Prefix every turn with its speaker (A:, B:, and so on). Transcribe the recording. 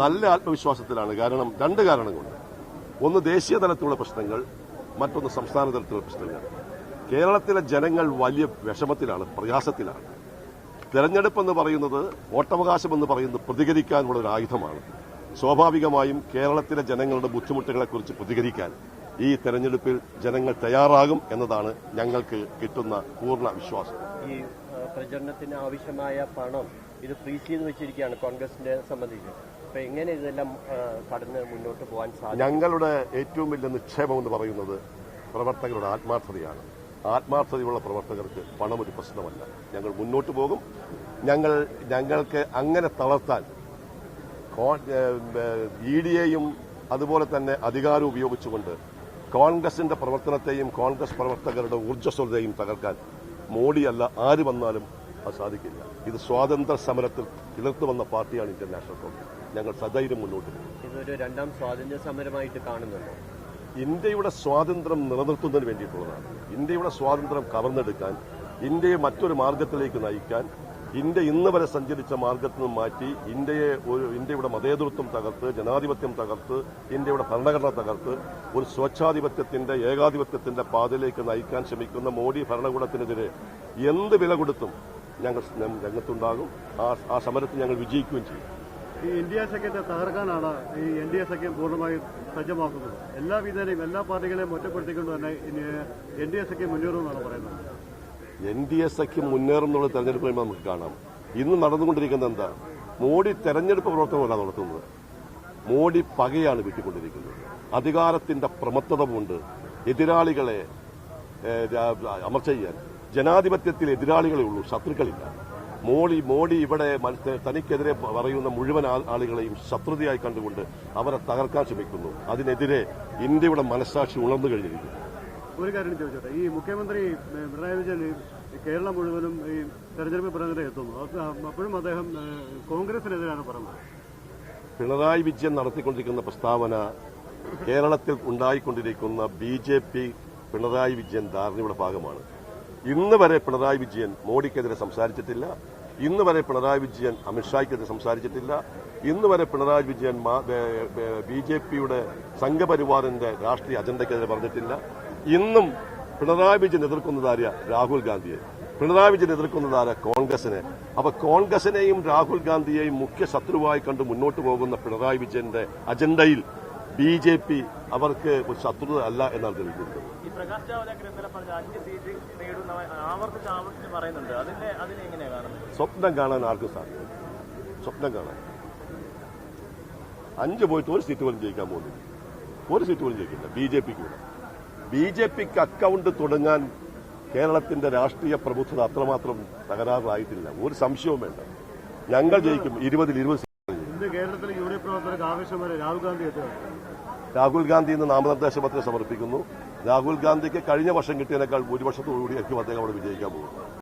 A: നല്ല ആത്മവിശ്വാസത്തിലാണ്. കാരണം രണ്ട് കാരണം കൊണ്ട് ഒന്ന് ദേശീയ തലത്തിലുള്ള പ്രശ്നങ്ങൾ മറ്റൊന്ന് സംസ്ഥാന തലത്തിലുള്ള പ്രശ്നങ്ങൾ. കേരളത്തിലെ ജനങ്ങൾ വലിയ വിഷമത്തിലാണ് പ്രയാസത്തിലാണ്. തെരഞ്ഞെടുപ്പ് എന്ന് പറയുന്നത് വോട്ടവകാശം എന്ന് പറയുന്നത് പ്രതികരിക്കാനുള്ള ഒരു ആയുധമാണ്. സ്വാഭാവികമായും കേരളത്തിലെ ജനങ്ങളുടെ ബുദ്ധിമുട്ടുകളെക്കുറിച്ച് പ്രതികരിക്കാൻ ഈ തെരഞ്ഞെടുപ്പിൽ ജനങ്ങൾ തയ്യാറാകും എന്നതാണ് ഞങ്ങൾക്ക് കിട്ടുന്ന പൂർണ വിശ്വാസം.
B: ഈ പ്രചരണത്തിന് ആവശ്യമായ പണം ഇത് ഫ്രീസ് ചെയ്ത് വെച്ചിരിക്കുകയാണ് കോൺഗ്രസിനെ സംബന്ധിച്ച്. എങ്ങനെ ഇതെല്ലാം കടന്ന് മുന്നോട്ട് പോകാൻ സാധിക്കും?
A: ഞങ്ങളുടെ ഏറ്റവും വലിയ നിക്ഷേപം എന്ന് പറയുന്നത് പ്രവർത്തകരുടെ ആത്മാർത്ഥതയാണ്. ആത്മാർത്ഥതയുള്ള പ്രവർത്തകർക്ക് പണം ഒരു പ്രശ്നമല്ല. ഞങ്ങൾ മുന്നോട്ട് പോകും. ഞങ്ങൾ ഞങ്ങൾക്ക് അങ്ങനെ തളർത്താൻ ഇ ഡിയെയും അതുപോലെ തന്നെ അധികാരം ഉപയോഗിച്ചുകൊണ്ട് കോൺഗ്രസിന്റെ പ്രവർത്തനത്തെയും കോൺഗ്രസ് പ്രവർത്തകരുടെ ഊർജസ്വലതയും തകർക്കാൻ മോഡിയല്ല ആര് വന്നാലും അത് സാധിക്കില്ല. ഇത് സ്വാതന്ത്ര്യ സമരത്തിൽ എതിർത്തു വന്ന പാർട്ടിയാണ് ഇന്ത്യൻ നാഷണൽ കോൺഗ്രസ്. ഞങ്ങൾ സധൈര്യം മുന്നോട്ട് പോകും.
B: ഇതൊരു രണ്ടാം സ്വാതന്ത്ര്യ സമരമായിട്ട് കാണുന്നുണ്ടോ.
A: ഇന്ത്യയുടെ സ്വാതന്ത്ര്യം നിലനിർത്തുന്നതിന് വേണ്ടിയിട്ടുള്ളതാണ്. ഇന്ത്യയുടെ സ്വാതന്ത്ര്യം കവർന്നെടുക്കാൻ ഇന്ത്യയെ മറ്റൊരു മാർഗത്തിലേക്ക് നയിക്കാൻ ഇന്ത്യ ഇന്ന് വരെ സഞ്ചരിച്ച മാർഗത്തിൽ നിന്ന് മാറ്റി ഇന്ത്യയെ ഒരു ഇന്ത്യയുടെ മതേതൃത്വം തകർത്ത് ജനാധിപത്യം തകർത്ത് ഇന്ത്യയുടെ ഭരണഘടന തകർത്ത് ഒരു സ്വച്ഛാധിപത്യത്തിന്റെ ഏകാധിപത്യത്തിന്റെ പാതയിലേക്ക് നയിക്കാൻ ശ്രമിക്കുന്ന മോഡി ഭരണകൂടത്തിനെതിരെ എന്ത് വില കൊടുത്തും ഞങ്ങൾ രംഗത്തുണ്ടാകും. ആ സമരത്തിൽ ഞങ്ങൾ വിജയിക്കുകയും ചെയ്യും.
C: ഈ ഇന്ത്യ സഖ്യത്തെ തകർക്കാനാണ് ഈ എൻ ഡി എ സഖ്യം പൂർണമായും സജ്ജമാക്കുന്നത്. എല്ലാ വിധേനയും എല്ലാ പാർട്ടികളെയും ഒറ്റപ്പെടുത്തിക്കൊണ്ട് തന്നെ എൻ ഡി എ സഖ്യം മുന്നേറുമെന്നാണ് പറയുന്നത്.
A: എൻ ഡി എ സഖ്യം മുന്നേറുന്നുള്ള തെരഞ്ഞെടുപ്പ് കഴിയുമ്പോൾ നമുക്ക് കാണാം. ഇന്ന് നടന്നുകൊണ്ടിരിക്കുന്നത് എന്താ? മോഡി തെരഞ്ഞെടുപ്പ് പ്രവർത്തനമല്ല നടത്തുന്നത്. മോഡി പകയാണ് വിട്ടിക്കൊണ്ടിരിക്കുന്നത്. അധികാരത്തിന്റെ പ്രമത്തത കൊണ്ട് എതിരാളികളെ അമർ അമർച്ച ചെയ്യാൻ. ജനാധിപത്യത്തിൽ എതിരാളികളെ ഉള്ളൂ ശത്രുക്കളില്ല. മോഡി മോഡി ഇവിടെ തനിക്കെതിരെ പറയുന്ന മുഴുവൻ ആളുകളെയും ശത്രുതയായി കണ്ടുകൊണ്ട് അവരെ തകർക്കാൻ ശ്രമിക്കുന്നു. അതിനെതിരെ ഇന്ത്യയുടെ മനസ്സാക്ഷി ഉണർന്നു കഴിഞ്ഞിരിക്കുന്നു.
C: ഒരു കാര്യം ചോദിച്ചോട്ടെ. ഈ മുഖ്യമന്ത്രി പിണറായി വിജയൻ കേരളം മുഴുവനും ഈ തെരഞ്ഞെടുപ്പ് പ്രകടനം എത്തുന്നു. അപ്പോഴും അദ്ദേഹം കോൺഗ്രസിനെതിരാണ് പറഞ്ഞത്.
A: പിണറായി വിജയൻ നടത്തിക്കൊണ്ടിരിക്കുന്ന പ്രസ്താവന കേരളത്തിൽ ഉണ്ടായിക്കൊണ്ടിരിക്കുന്ന B J P Pinarayi Vijayan ധാരണയുടെ ഭാഗമാണ്. ഇന്ന് വരെ പിണറായി വിജയൻ മോഡിക്കെതിരെ സംസാരിച്ചിട്ടില്ല. ഇന്ന് വരെ പിണറായി വിജയൻ അമിത്ഷായ്ക്കെതിരെ സംസാരിച്ചിട്ടില്ല. ഇന്ന് വരെ പിണറായി വിജയൻ ബി ജെ പിയുടെ സംഘപരിവാറിന്റെ രാഷ്ട്രീയ അജണ്ടയ്ക്കെതിരെ പറഞ്ഞിട്ടില്ല. ഇന്നും പിണറായി വിജയൻ എതിർക്കുന്നതാര്യ രാഹുൽ ഗാന്ധിയെ. പിണറായി വിജയൻ എതിർക്കുന്നതാര കോൺഗ്രസിനെ. അപ്പൊ കോൺഗ്രസിനെയും രാഹുൽ ഗാന്ധിയെയും മുഖ്യ ശത്രുവായി കണ്ട് മുന്നോട്ട് പോകുന്ന പിണറായി വിജയന്റെ അജണ്ടയിൽ ബി ജെ പി അവർക്ക് ഒരു ശത്രുത അല്ല എന്നാണ് തെളിയിക്കുന്നത്.
D: ആവർത്തിച്ച് ആവർത്തിച്ച് പറയുന്നുണ്ട്. അതിന്റെ അതിനെ എങ്ങനെയാണ് കാണുന്നത്?
A: സ്വപ്നം കാണാൻ ആർക്കും സാധിക്കും സ്വപ്നം കാണാൻ. അഞ്ച് പോയിട്ട് ഒരു സീറ്റ് പോലും ജയിക്കാൻ പോകുന്നില്ല. ഒരു സീറ്റ് പോലും ജയിക്കില്ല. ബി ജെ പിക്ക് കൂടെ. ബി ജെ പിക്ക് അക്കൗണ്ട് തുടങ്ങാൻ കേരളത്തിന്റെ രാഷ്ട്രീയ പ്രബുദ്ധത അത്രമാത്രം തകരാറിലായിട്ടില്ല. ഒരു സംശയവും വേണ്ട. ഞങ്ങൾ ജയിക്കും. ഇരുപതിൽ ഇരുപത് സീറ്റ്
C: ഇന്ന് കേരളത്തിലെ യു ഡി എഫ് പ്രവർത്തകർക്ക് ആവേശം രാഹുൽ ഗാന്ധി
A: രാഹുൽ ഗാന്ധി ഇന്ന് നാമനിർദ്ദേശ പത്രിക സമർപ്പിക്കുന്നു. രാഹുൽ ഗാന്ധിക്ക് കഴിഞ്ഞ വർഷം കിട്ടിയതിനേക്കാൾ ഭൂരിപക്ഷത്തോടുകൂടിയായിരിക്കും അദ്ദേഹം അവിടെ വിജയിക്കാൻ പോകുന്നത്.